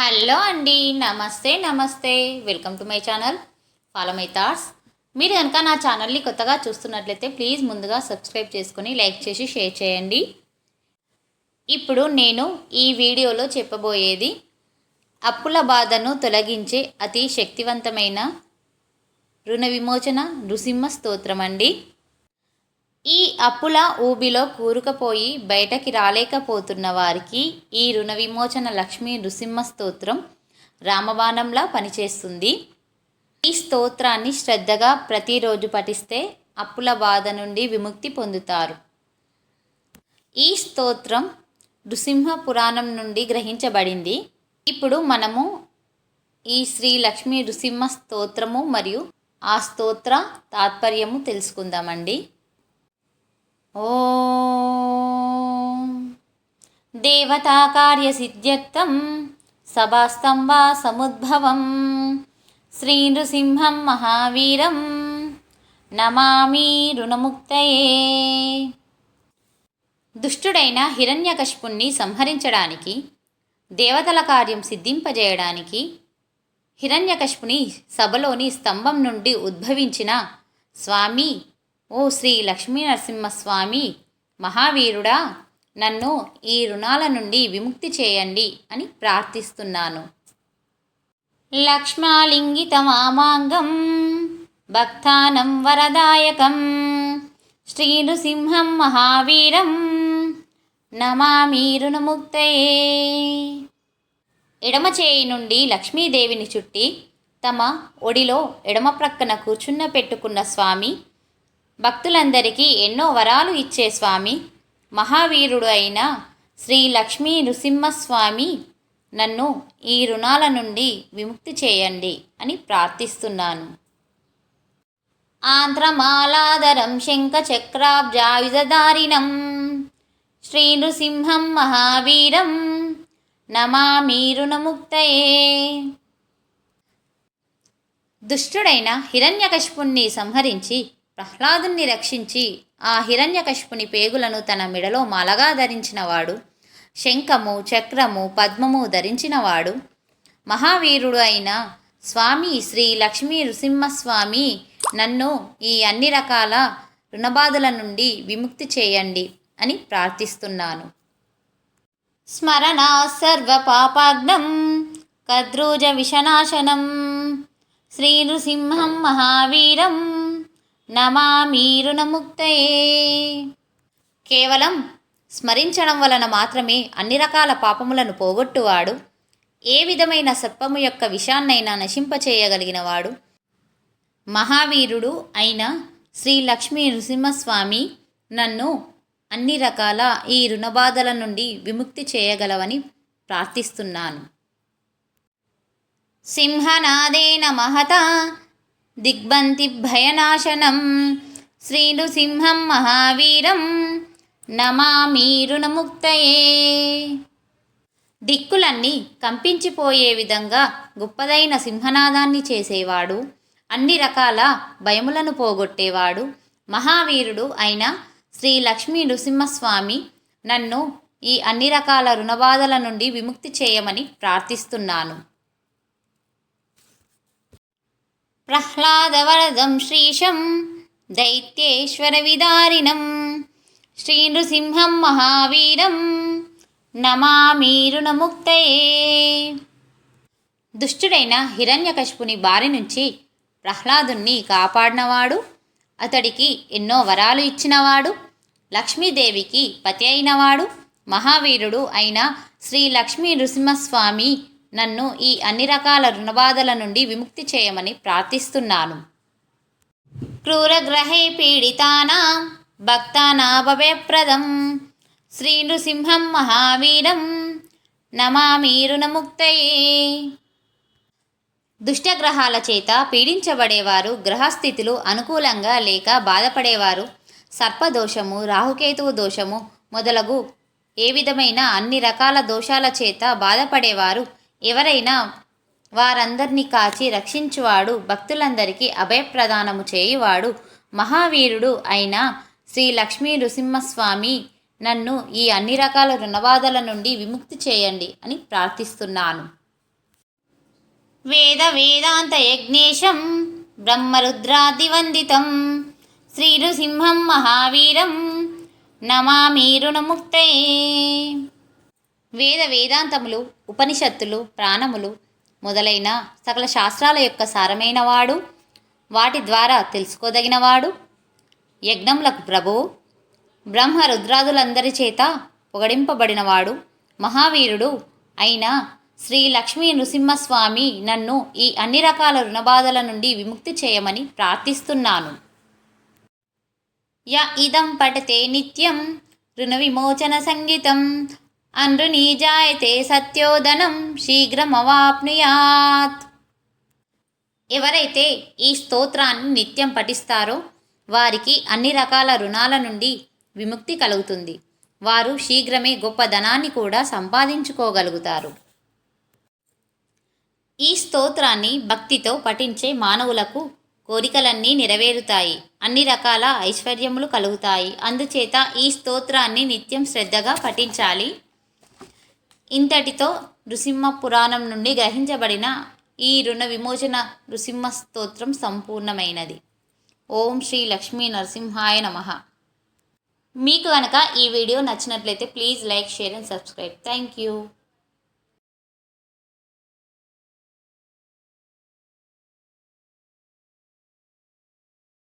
Hello అండి నమస్తే నమస్తే. Welcome to my channel follow my thoughts మీరు కనుక నా ఛానల్ని కొత్తగా చూస్తున్నట్లయితే ప్లీజ్ ముందుగా సబ్స్క్రైబ్ చేసుకొని లైక్ చేసి షేర్ చేయండి. ఇప్పుడు నేను ఈ వీడియోలో చెప్పబోయేది అప్పుల బాధను తొలగించే అతి శక్తివంతమైన రుణ విమోచన నృసింహ స్తోత్రం అండి. ఈ అప్పుల ఊబిలో కూరుకుపోయి బయటకి రాలేకపోతున్న వారికి ఈ రుణ విమోచన లక్ష్మీ నృసింహ స్తోత్రం రామబాణంలా పనిచేస్తుంది. ఈ స్తోత్రాన్ని శ్రద్ధగా ప్రతిరోజు పఠిస్తే అప్పుల బాధ నుండి విముక్తి పొందుతారు. ఈ స్తోత్రం నృసింహ పురాణం నుండి గ్రహించబడింది. ఇప్పుడు మనము ఈ శ్రీ లక్ష్మీ నృసింహ స్తోత్రము మరియు ఆ స్తోత్ర తాత్పర్యము తెలుసుకుందామండి. ఓం. దేవతాకార్యసిద్ధ్యర్థం సభాస్తంభా సముద్భవం. శ్రీనృసింహం మహావీరం. నమామి రుణముక్తయే. దుష్టుడైన హిరణ్యకశిపుణ్ణి సంహరించడానికి దేవతల కార్యం సిద్ధింపజేయడానికి హిరణ్యకశిపుని సభలోని స్తంభం నుండి ఉద్భవించిన స్వామి ఓ శ్రీ లక్ష్మీ నరసింహస్వామి మహావీరుడా నన్ను ఈ రుణాల నుండి విముక్తి చేయండి అని ప్రార్థిస్తున్నాను. లక్ష్మాలింగితమామాంగం భక్తానం వరదాయకం శ్రీనృసింహం మహావీరం నమామి రుణముక్తయే. ఎడమ చేయి నుండి లక్ష్మీదేవిని చుట్టి తమ ఒడిలో ఎడమ ప్రక్కన కూర్చున్న పెట్టుకున్న స్వామి భక్తులందరికీ ఎన్నో వరాలు ఇచ్చే స్వామి. మహావీరుడు అయిన శ్రీ లక్ష్మీ నృసింహస్వామి నన్ను ఈ రుణాల నుండి విముక్తి చేయండి అని ప్రార్థిస్తున్నాను. ఆంధ్రమాలాధరం శంఖచక్రాబ్జాయుధదారిణం శ్రీ నృసింహం మహావీరం నమామి రుణముక్తయే. దుష్టుడైన హిరణ్యకశిపుణ్ణి సంహరించి ప్రహ్లాదుని రక్షించి ఆ హిరణ్యకశిపుని పేగులను తన మెడలో మాలగా ధరించినవాడు. శంఖము చక్రము పద్మము ధరించినవాడు. మహావీరుడు అయిన స్వామి శ్రీ లక్ష్మీ నృసింహస్వామి నన్ను ఈ అన్ని రకాల రుణబాధల నుండి విముక్తి చేయండి అని ప్రార్థిస్తున్నాను. స్మరణ సర్వ పాపాగ్నం కద్రూజ విషనాశనం. శ్రీ నృసింహం మహావీరం నమామీరుణముక్తయే కేవలం స్మరించడం వలన మాత్రమే అన్ని రకాల పాపములను పోగొట్టువాడు ఏ విధమైన సర్పము యొక్క విషాన్నైనా నశింపచేయగలిగినవాడు. మహావీరుడు అయిన శ్రీ లక్ష్మీ నృసింహస్వామి నన్ను అన్ని రకాల ఈ రుణబాధల నుండి విముక్తి చేయగలవని ప్రార్థిస్తున్నాను. సింహనాదేన మహత దిగ్బంతి భయనాశనం. శ్రీ నృసింహం మహావీరం నమామీరుణముక్తయే దిక్కులన్నీ కంపించిపోయే విధంగా గొప్పదైన సింహనాదాన్ని చేసేవాడు. అన్ని రకాల భయములను పోగొట్టేవాడు. మహావీరుడు అయిన శ్రీ లక్ష్మీ నృసింహస్వామి నన్ను ఈ అన్ని రకాల రుణబాధల నుండి విముక్తి చేయమని ప్రార్థిస్తున్నాను. ప్రహ్లాదవరదం శ్రీశం దైత్యేశ్వర విదారిణం శ్రీనృసింహం మహావీరం నమామి రుణముక్తయే. దుష్టుడైన హిరణ్యకశిపుని బారి నుంచి ప్రహ్లాదుణ్ణి కాపాడినవాడు అతడికి ఎన్నో వరాలు ఇచ్చినవాడు లక్ష్మీదేవికి పతి అయినవాడు మహావీరుడు అయిన శ్రీ లక్ష్మీ నృసింహస్వామి నన్ను ఈ అన్ని రకాల రుణబాధల నుండి విముక్తి చేయమని ప్రార్థిస్తున్నాను. క్రూరగ్రహే పీడితానాం భక్తానాభయప్రదం శ్రీ నృసింహం మహావీరం నమామీరుణముక్తయే దుష్టగ్రహాల చేత పీడించబడేవారు గ్రహస్థితులు అనుకూలంగా లేక బాధపడేవారు సర్పదోషము రాహుకేతువు దోషము మొదలగు ఏ విధమైన అన్ని రకాల దోషాల చేత బాధపడేవారు ఎవరైనా వారందరినీ కాచి రక్షించువాడు భక్తులందరికీ అభయప్రదానము చేయువాడు మహావీరుడు అయిన శ్రీ లక్ష్మీ నృసింహస్వామి నన్ను ఈ అన్ని రకాల రుణబాధల నుండి విముక్తి చేయండి అని ప్రార్థిస్తున్నాను. వేద వేదాంత యజ్ఞేశం బ్రహ్మరుద్రాదివందితం. శ్రీనృసింహం మహావీరం నమామి రుణముక్తయే వేద వేదాంతములు ఉపనిషత్తులు ప్రాణములు మొదలైన సకల శాస్త్రాల యొక్క సారమైనవాడు వాటి ద్వారా తెలుసుకోదగినవాడు. యజ్ఞములకు ప్రభువు బ్రహ్మ రుద్రాదులందరి చేత పొగడింపబడినవాడు మహావీరుడు అయిన శ్రీ లక్ష్మీ నృసింహస్వామి నన్ను ఈ అన్ని రకాల రుణబాధల నుండి విముక్తి చేయమని ప్రార్థిస్తున్నాను. య ఇదం పఠతే నిత్యం రుణ విమోచన సంగీతం అనృణీ జాయతే సత్యోదనం శీఘ్రమవాప్నుయాత్. ఎవరైతే ఈ స్తోత్రాన్ని నిత్యం పఠిస్తారో వారికి అన్ని రకాల రుణాల నుండి విముక్తి కలుగుతుంది. వారు శీఘ్రమే గొప్ప ధనాన్ని కూడా సంపాదించుకోగలుగుతారు. ఈ స్తోత్రాన్ని భక్తితో పఠించే మానవులకు కోరికలన్నీ నెరవేరుతాయి. అన్ని రకాల ఐశ్వర్యములు కలుగుతాయి. అందుచేత ఈ స్తోత్రాన్ని నిత్యం శ్రద్ధగా పఠించాలి. ఇంతటితో నృసింహ పురాణం నుండి గ్రహించబడిన ఈ రుణ విమోచన నృసింహ స్తోత్రం సంపూర్ణమైనది. ఓం శ్రీ లక్ష్మీ నరసింహాయ నమ. మీకు కనుక ఈ వీడియో నచ్చినట్లయితే please like share and subscribe. Thank you.